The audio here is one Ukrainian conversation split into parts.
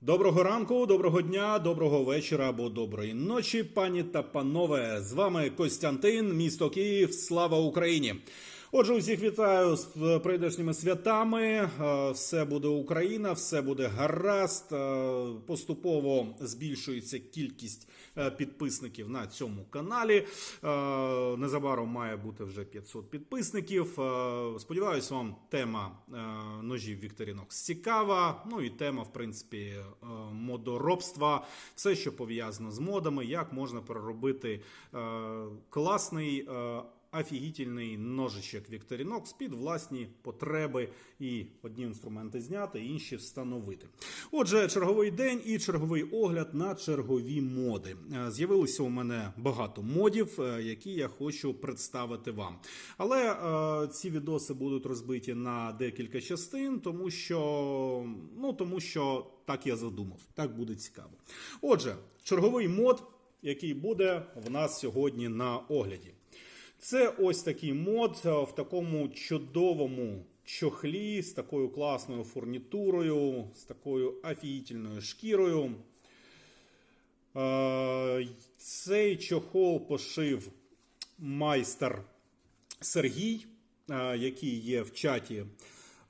Доброго ранку, доброго дня, доброго вечора або доброї ночі, пані та панове. З вами Костянтин, місто Київ. Слава Україні! Отже, усіх вітаю з е, прийдешніми святами. Е, Все буде Україна, все буде гаразд. Е, Поступово збільшується кількість підписників на цьому каналі. Незабаром має бути вже 500 підписників. Сподіваюсь, вам тема ножів Victorinox цікава. Ну і тема, в принципі, модоробства, все, що пов'язано з модами, як можна переробити класний. Офігітельний ножичок Victorinox під власні потреби і одні інструменти зняти, інші встановити. Отже, черговий день і черговий огляд на чергові моди. Е, З'явилося у мене багато модів, е, які я хочу представити вам. Але е, ці відоси будуть розбиті на декілька частин, тому що, ну, тому що так я задумав, так буде цікаво. Отже, черговий мод, який буде в нас сьогодні на огляді. Це ось такий мод е, в такому чудовому чохлі з такою класною фурнітурою, з такою офігітельною шкірою. Е, Цей чохол пошив майстер Сергій, е, який є в чаті.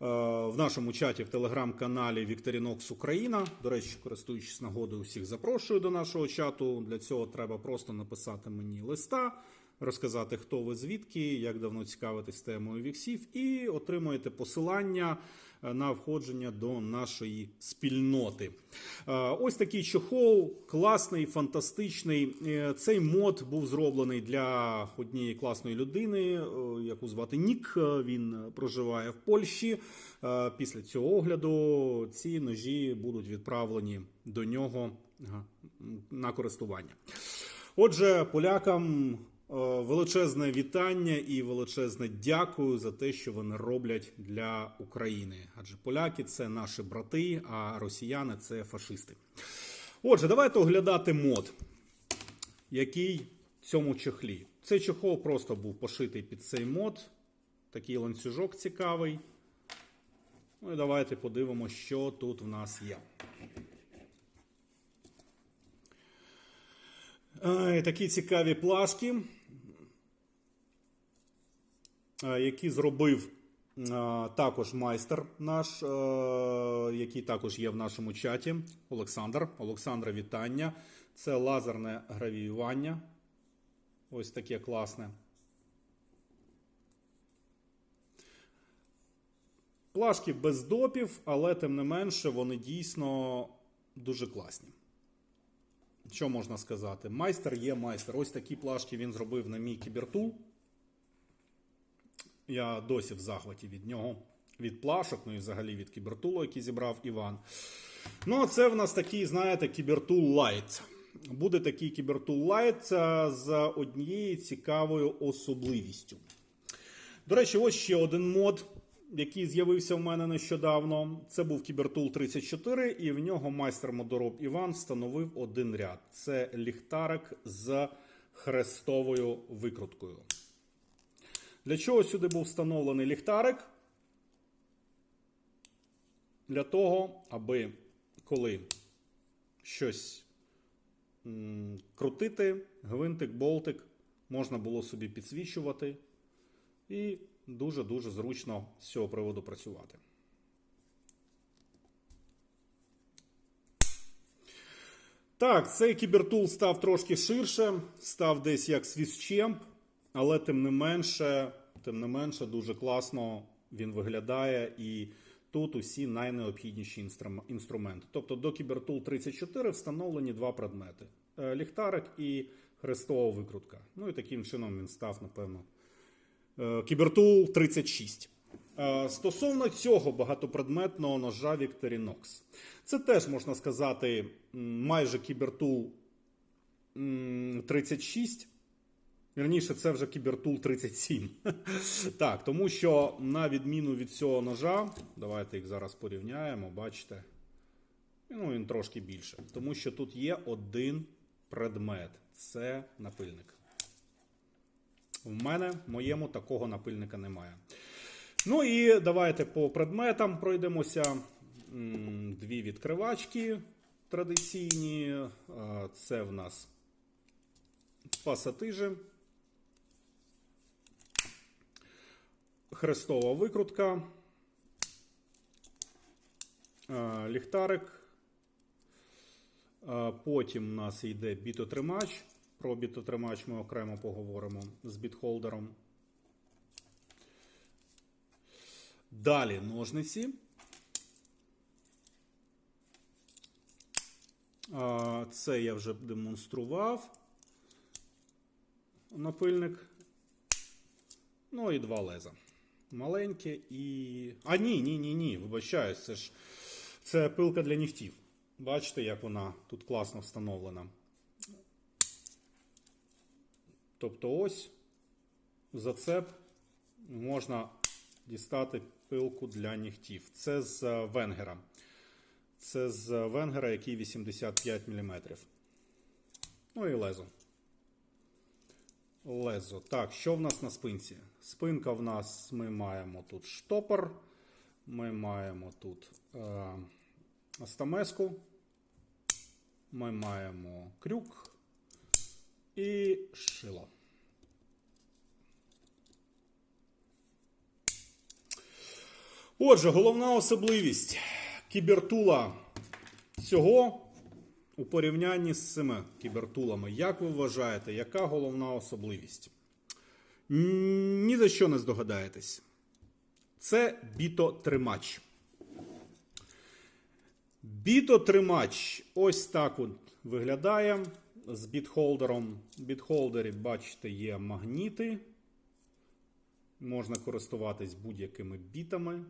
В нашому чаті в телеграм-каналі Victorinox Україна. До речі, користуючись нагодою, всіх запрошую до нашого чату. Для цього треба просто написати мені листа, розказати, хто ви звідки, як давно цікавитесь темою віксів, і отримуєте посилання е, на входження до нашої спільноти. Е, Ось такий чохол, класний, фантастичний. Е, Цей мод був зроблений для однієї класної людини, яку звати Нік. Він проживає в Польщі. Після цього огляду ці ножі будуть відправлені до нього на користування. Отже, полякам величезне вітання і величезне дякую за те, що вони роблять для України. Адже поляки це наші брати, а росіяни це фашисти. Отже, давайте оглядати мод, який в цьому чохлі. Цей чохол просто був пошитий під цей мод. Такий ланцюжок цікавий. Ну і давайте подивимося, що тут в нас є. Такі цікаві плашки, е, які зробив е, також майстер наш, е, який також є в нашому чаті. Олександр. Олександра, вітання. Це лазерне гравіювання. Ось таке класне. Плашки без допів, але тим не менше вони дійсно дуже класні. Що можна сказати? Майстер є майстер. Ось такі плашки він зробив на мій кібертул. Я досі в захваті від нього, від плашок, ну і взагалі від кібертулу, який зібрав Іван. Ну, а це в нас такий, знаєте, кібертул Light. Буде такий кібертул Light з однією цікавою особливістю. До речі, ось ще один мод, який з'явився в мене нещодавно. Це був Кібертул 34, і в нього майстер модороб Іван встановив один ряд. Це ліхтарик з хрестовою викруткою. Для чого сюди був встановлений ліхтарик? Для того, аби коли щось крутити, гвинтик, болтик, можна було собі підсвічувати і дуже-дуже зручно з цього приводу працювати. Так, цей кібертул став трошки ширше, став десь як свіщемп, але тим не менше, тим не менше, дуже класно він виглядає і тут усі найнеобхідніші інструменти. Тобто до кібертул 34 встановлені два предмети: Е, ліхтарик і хрестова викрутка. Ну і таким чином він став, напевно, Е, Кібертул 36. Е, Стосовно цього багатопредметного ножа Victorinox. Це теж можна сказати майже Кібертул 36. Вірніше, це вже Кібертул 37. Так, тому що на відміну від цього ножа, давайте їх зараз порівняємо, бачите. Ну, він трошки більше. Тому що тут є один предмет це напильник. В мене, моєму, такого напильника немає. Ну і давайте по предметам пройдемося. Дві відкривачки, традиційні. Це в нас пасатижі. Хрестова викрутка. Ліхтарик. Потім у нас йде бітотримач. Про бітотримач ми окремо поговоримо з бітхолдером. Далі ножниці. Це я вже демонстрував. Напильник. Ну і два леза. Маленьке і. А, ні, ні, ні, ні. Вибачаюсь, це ж це пилка для нігтів. Бачите, як вона тут класно встановлена. Тобто ось зацеп можна дістати пилку для нігтів. Це з е, венгера. Це з венгера, який 85 мм. Ну і лезо. Лезо. Так, що в нас на спинці? Спинка в нас ми маємо тут штопор. Ми маємо тут е, стамеску. Ми маємо крюк і шило. Отже, головна особливість кібертула цього у порівнянні з цими кібертулами. Як ви вважаєте, яка головна особливість? Ні за що не здогадаєтесь. Це бітотримач. Бітотримач ось так от виглядає з бітхолдером. В бітхолдері, бачите, є магніти. Можна користуватись будь-якими бітами.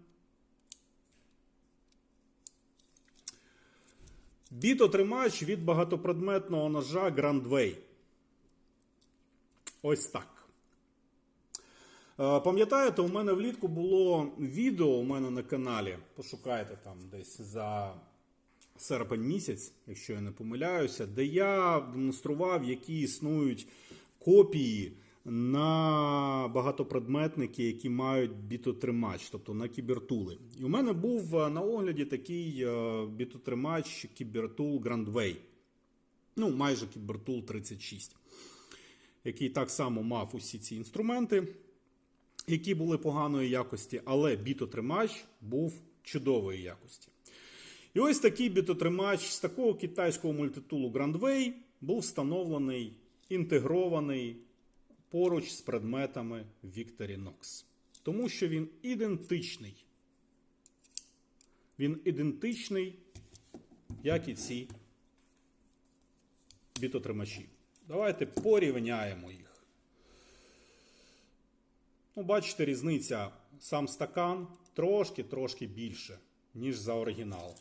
Бітотримач від багатопредметного ножа Grandway. Ось так. Е, Пам'ятаєте, у мене влітку було відео у мене на каналі. Пошукайте там десь за серпень місяць, якщо я не помиляюся, де я демонстрував, які існують копії на багатопредметники, які мають бітотримач, тобто на кібертули. І у мене був е, на огляді такий е, бітотримач кібертул Grandway. Ну, майже кібертул 36, який так само мав усі ці інструменти, які були поганої якості, але бітотримач був чудової якості. І ось такий бітотримач з такого китайського мультитулу Grandway був встановлений, інтегрований поруч з предметами Victorinox. Тому що він ідентичний. Він ідентичний, як і ці бітотримачі. Давайте порівняємо їх. Ну, бачите, різниця сам стакан трошки-трошки більше, ніж за оригінал.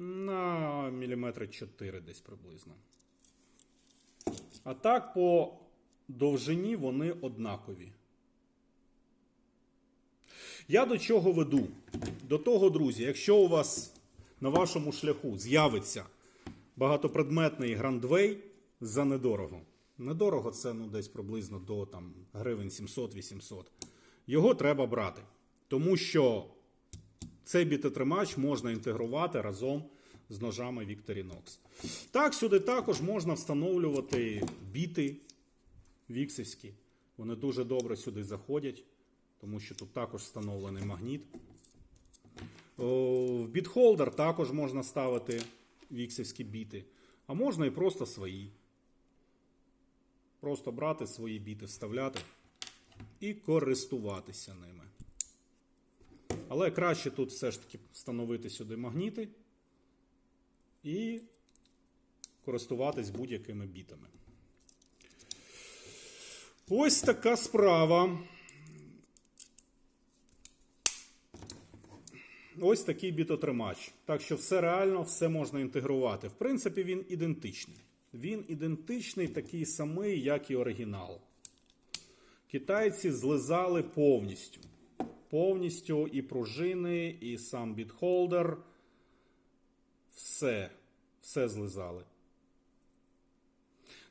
На міліметри 4 десь приблизно. А так по довжині вони однакові. Я до чого веду? До того, друзі, якщо у вас на вашому шляху з'явиться багатопредметний грандвей за недорого. Недорого це ну, десь приблизно до там, гривень 700-800. Його треба брати. Тому що цей бітотримач можна інтегрувати разом з ножами Victorinox. Так, сюди також можна встановлювати біти віксівські. Вони дуже добре сюди заходять, тому що тут також встановлений магніт. В бітхолдер також можна ставити віксівські біти, а можна і просто свої. Просто брати свої біти, вставляти і користуватися ними. Але краще тут все ж таки встановити сюди магніти і користуватись будь-якими бітами. Ось така справа. Ось такий бітотримач. Так що все реально, все можна інтегрувати. В принципі, він ідентичний. Він ідентичний, такий самий, як і оригінал. Китайці злизали повністю. Повністю і пружини, і сам бітхолдер. Все, все злизали.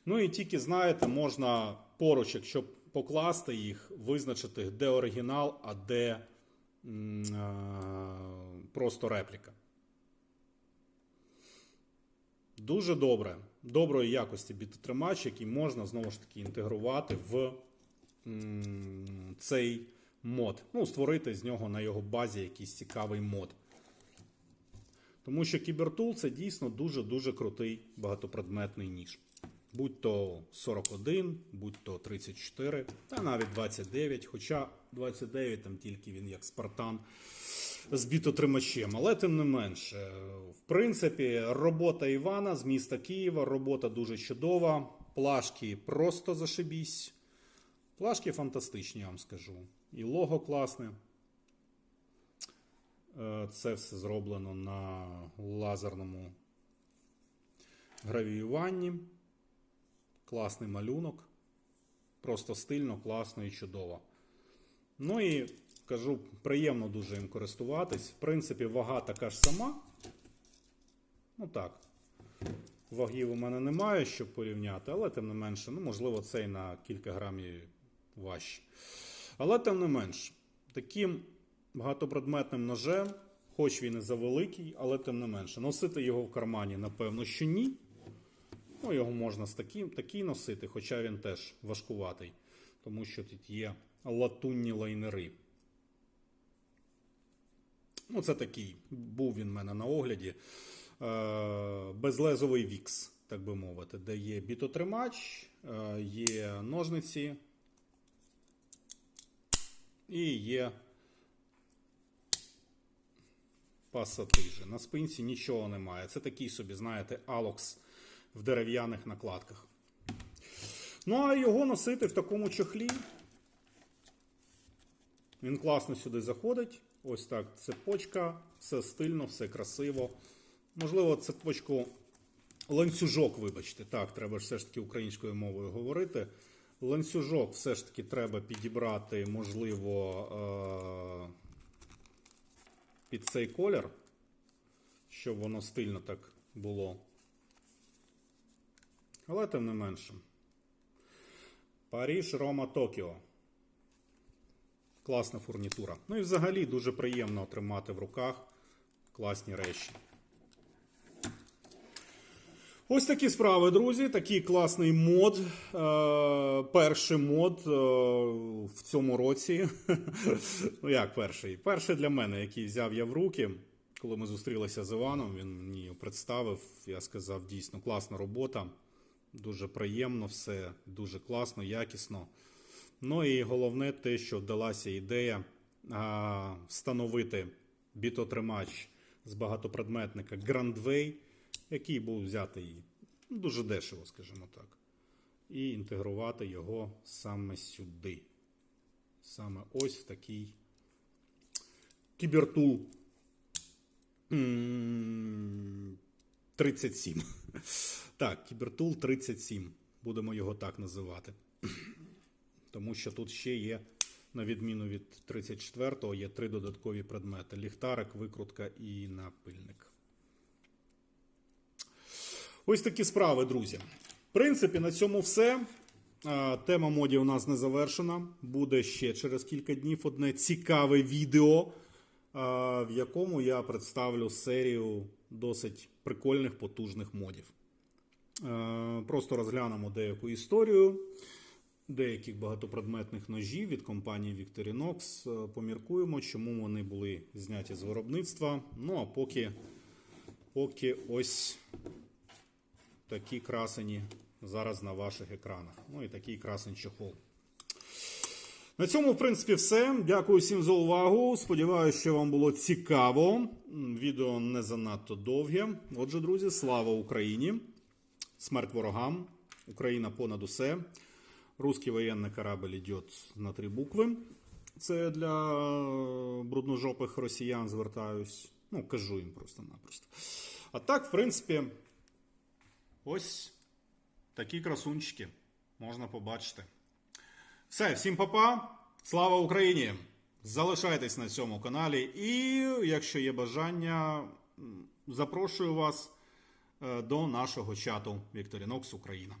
Ну і тільки, знаєте, можна поруч, якщо покласти їх, визначити, де оригінал, а де м, просто репліка. Дуже добре, доброї якості бітотримач, який можна знову ж таки інтегрувати в м, цей мод. Ну, створити з нього на його базі якийсь цікавий мод. Тому що кібертул це дійсно дуже-дуже крутий багатопредметний ніж. Будь то 41, будь то 34, та навіть 29, хоча 29 там тільки він як Спартан з бітотримачем. Але тим не менше, в принципі, робота Івана з міста Києва, робота дуже чудова. Плашки просто зашибісь. Плашки фантастичні, я вам скажу. І лого класне. Е, Це все зроблено на лазерному гравіюванні. Класний малюнок. Просто стильно, класно і чудово. Ну і кажу, приємно дуже їм користуватись. В принципі, вага така ж сама. Ну так. Вагів у мене немає, щоб порівняти, але тим не менше, ну, можливо, цей на кілька грамів важче. Але тим не менш, таким багатопредметним ножем, хоч він і завеликий, але тим не менше, носити його в кармані, напевно, що ні. Ну, його можна з таким, такий носити, хоча він теж важкуватий, тому що тут є латунні лайнери. Ну, це такий. Був він в мене на огляді. Е, безлезовий вікс, так би мовити, де є бітотримач, е, є ножниці і є пасатижі. На спинці нічого немає. Це такий собі, знаєте, алокс в дерев'яних накладках. Ну, а його носити в такому чохлі. Він класно сюди заходить. Ось так цепочка, все стильно, все красиво. Можливо, цепочку ланцюжок, вибачте. Так, треба ж все ж таки українською мовою говорити. Ланцюжок все ж таки треба підібрати, можливо, е- під цей колір, щоб воно стильно так було. Але тим не менше. Паріж, Рома, Токіо. Класна фурнітура. Ну і взагалі дуже приємно тримати в руках класні речі. Ось такі справи, друзі. Такий класний мод. Е, перший мод е, в цьому році. ну, як перший? Перший для мене, який взяв я в руки. Коли ми зустрілися з Іваном, він мені представив. Я сказав, дійсно класна робота. Дуже приємно все, дуже класно, якісно. Ну і головне те, що вдалася ідея встановити бітотримач з багатопредметника Grandway, який був взятий ну, дуже дешево, скажімо так, і інтегрувати його саме сюди. Саме ось в такий кібертул 37. Так, кібертул 37. Будемо його так називати. Тому що тут ще є, на відміну від 34-го, є три додаткові предмети: ліхтарик, викрутка і напильник. Ось такі справи, друзі. В принципі, на цьому все. Тема модів у нас не завершена. Буде ще через кілька днів одне цікаве відео, в якому я представлю серію досить прикольних потужних модів. Е, Просто розглянемо деяку історію деяких багатопредметних ножів від компанії Victorinox. Е, Поміркуємо, чому вони були зняті з виробництва. Ну а поки, поки ось такі красені зараз на ваших екранах. Ну і такий красень чохол. На цьому, в принципі, все. Дякую всім за увагу. Сподіваюся, що вам було цікаво. Відео не занадто довге. Отже, друзі, слава Україні! Смерть ворогам! Україна понад усе. Русский воєнний корабль йде на три букви. Це для е, брудножопих росіян звертаюсь. Ну, кажу їм просто-напросто. А так, в принципі, ось такі красунчики можна побачити. Все, всім папа. Слава Україні! Залишайтесь на цьому каналі. І якщо є бажання, запрошую вас е, до нашого чату Вікторінокс Україна.